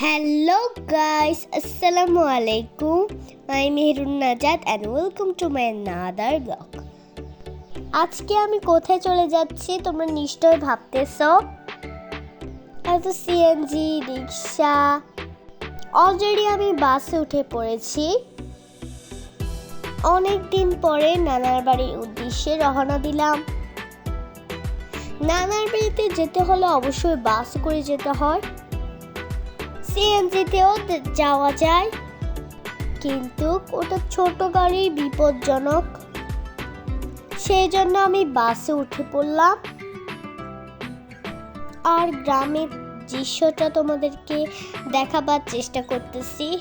Hello guys, Assalamu alaikum. I'm Mehrun Najat and welcome to my another vlog. আজকে আমি কোথায় চলে যাচ্ছি তোমরা নিশ্চয় ভাবতেছ? এত সিএনজি রিক্সা অলরেডি আমি বাসে উঠে পড়েছি। অনেক দিন পরে নানার বাড়ির উদ্দেশ্যে রওনা দিলাম। নানার বাড়িতে যেতে হলে অবশ্যই বাস করে যেতে হয়। সিএনজিতেও যাওয়া যায়। কিন্তু ওটা ছোট গাড়ি বিপজ্জনক। সেই জন্য আমি বাসে উঠে পড়লাম। আর গ্রামের দৃশ্যটা তোমাদেরকে দেখাবার চেষ্টা করতেছি।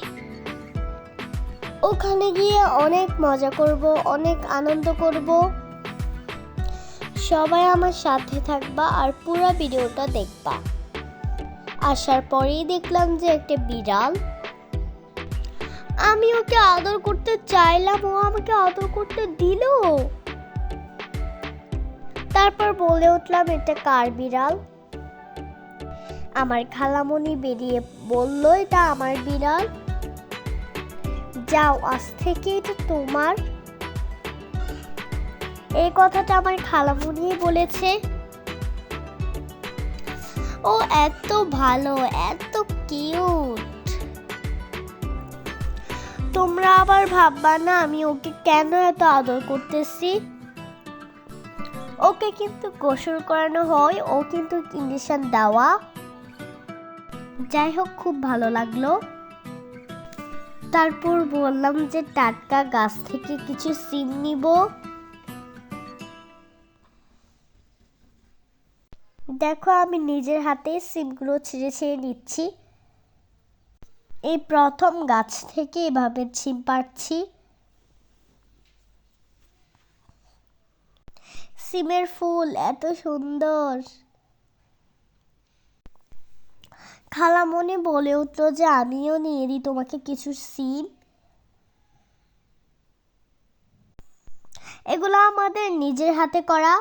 ওখানে গিয়ে অনেক মজা করব, অনেক আনন্দ করব। সবাই আমার সাথে থাকবা আর পুরো ভিডিওটা দেখবা। আসার পরেই দেখলাম যে একটা বিড়াল। আমি ওকে আদর করতে চাইলাম, ও আমাকে আদর করতে দিল। তারপর বলে উঠলাম, এটা কার বিড়াল? আমার খালামণি বেরিয়ে বলল, এটা আমার বিড়াল। যাও, আজ থেকে এটা তোমার। এই কথাটা আমার খালামণি বলেছে। ও এত ভালো, এত কিউট তোমরা আবার ভাববা না আমি ওকে কেন এত আদর করতেছি? ওকে কিন্তু গোসল করানো হয়, ও কিন্তু ইঞ্জেকশন দেওয়া। যাই হোক, খুব ভালো লাগল। তারপর বললাম যে টাটকা গাছ থেকে কিছু সিম নিব। দেখো, আমি নিজের হাতে সিমগুলো ছিঁড়ে ছিঁড়ে নিচ্ছি। এই প্রথম গাছ থেকে এভাবে ছিম পাচ্ছি সিমের ফুল এত সুন্দর। খালা মনে বলে উঠল যে, আমিও নিয়ে দিই তোমাকে কিছু সিম। এগুলো আমাদের নিজের হাতে করা।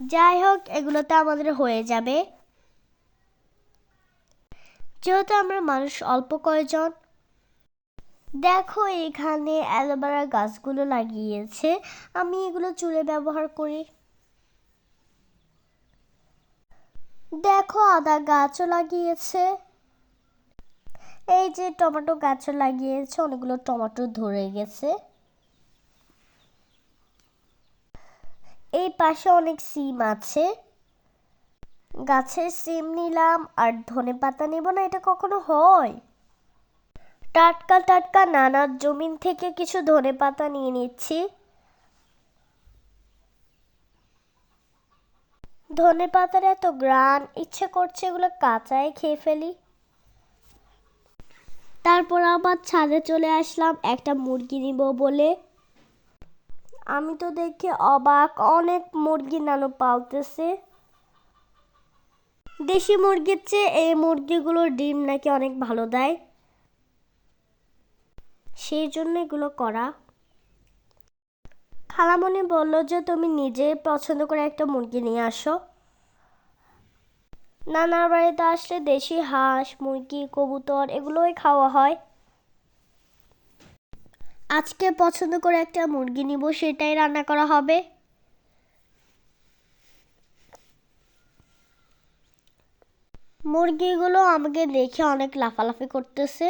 যাই হোক, এগুলোতে আমাদের হয়ে যাবে। যেহেতু আমরা মানুষ অল্প কয়জন, দেখো এখানে অ্যালোভেরা গাছগুলো লাগিয়েছে। আমি এগুলো চুলে ব্যবহার করি। দেখো আদা গাছও লাগিয়েছে। এই যে টমেটো গাছও লাগিয়েছে, অনেকগুলো টমেটো ধরে গেছে। এই পাশে অনেক সিম আছে। গাছের সিম নিলাম, আর ধনে পাতা নেব না, এটা কখনো হয়? টাটকা টাটকা নানার জমিন থেকে কিছু ধনে পাতা নিয়ে নিচ্ছি। ধনে পাতার এত গ্রান, ইচ্ছে করছে এগুলো কাঁচায় খেয়ে ফেলি। তারপর আবার ছাদে চলে আসলাম, একটা মুরগি নিব বলে। আমি তো দেখে অবাক, অনেক মুরগি নানু পালতেছে। দেশি মুরগির চেয়ে এই মুরগিগুলোর ডিম নাকি অনেক ভালো দেয়? সেই জন্য এগুলো করা। খালামণি বলল যে, তুমি নিজে পছন্দ করে একটা মুরগি নিয়ে আসো। নানার বাড়িতে আসলে দেশি হাঁস, মুরগি, কবুতর এগুলোই খাওয়া হয়। আজকে পছন্দ করে একটা মুরগি নিব, সেটাই রান্না করা হবে। মুরগিগুলো আমাকে দেখে অনেক লাফালাফি করতেছে।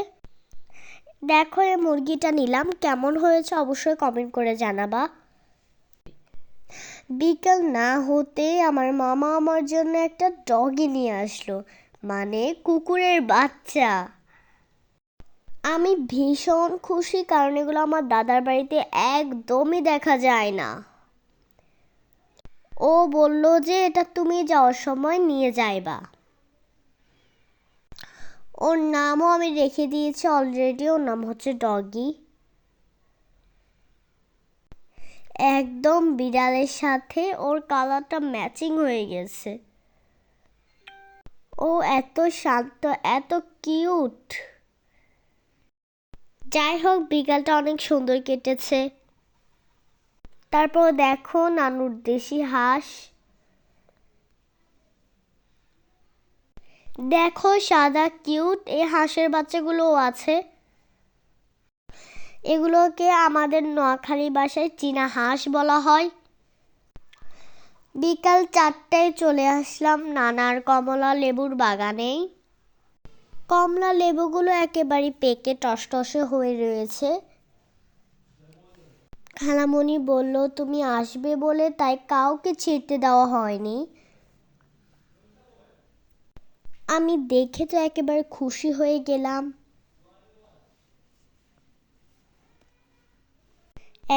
দেখো, এই মুরগিটা নিলাম। কেমন হয়েছে অবশ্যই কমেন্ট করে জানাবা। বিকেল না হতে আমার মামা আমার জন্য একটা ডগি নিয়ে আসলো মানে কুকুরের বাচ্চা। আমি ভীষণ খুশি কারণ এগুলো আমার দাদার বাড়িতে একদমই দেখা যায় না। ও বলল যে, এটা তুমি যাওয়ার সময় নিয়ে যাইবা। ওর নামও আমি রেখে দিয়েছি অলরেডি ওর নাম হচ্ছে ডগি। একদম বিড়ালের সাথে ওর কালারটা ম্যাচিং হয়ে গেছে। ও এত শান্ত, এত কিউট যাই হোক বিকালটা অনেক সুন্দর কেটেছে। তারপর দেখো নানুর দেশি হাঁস। দেখো সাদা কিউট, এই হাঁসের বাচ্চাগুলোও আছে। এগুলোকে আমাদের নোয়াখালী বাসায় চীনা হাঁস বলা হয়। বিকাল চারটায় চলে আসলাম নানার কমলা লেবুর বাগানেই। কমলা লেবুগুলো একেবারে পেকে টসটসে হয়ে রয়েছে। খালামণি বলল, তুমি আসবে বলে তাই কাউকে ছিঁড়তে দেওয়া হয়নি। আমি দেখে তো একেবারে খুশি হয়ে গেলাম।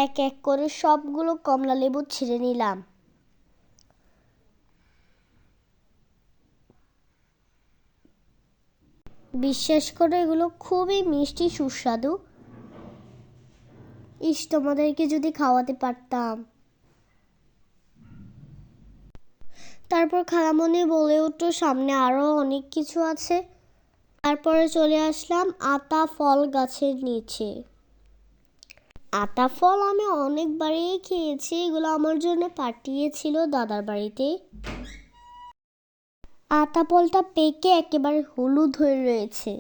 এক এক করে সবগুলো কমলা লেবু ছিঁড়ে নিলাম। বিশ্বাস করে এগুলো খুবই মিষ্টি, সুস্বাদু। ইস, তোমাদেরকে যদি খাওয়াতে পারতাম। তারপর খালামণি বলে উঠল, সামনে আরও অনেক কিছু আছে। তারপরে চলে আসলাম আতা ফল গাছের নিচে। আতা ফল আমি অনেকবারই খেয়েছি, এগুলো আমার জন্য পাঠিয়েছিল দাদার বাড়িতে। আতা পলটা পেকে একেবারে হলুদ হয়ে রয়েছে।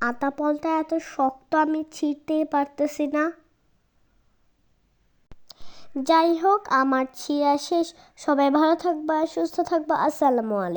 আতা পলটা এত শক্ত আমি ছিঁড়তেই পারতেছি না। যাই হোক, আমার ছিঁড়া শেষ। সবাই ভালো থাকবা, সুস্থ থাকবা। আসসালামু আলাইকুম।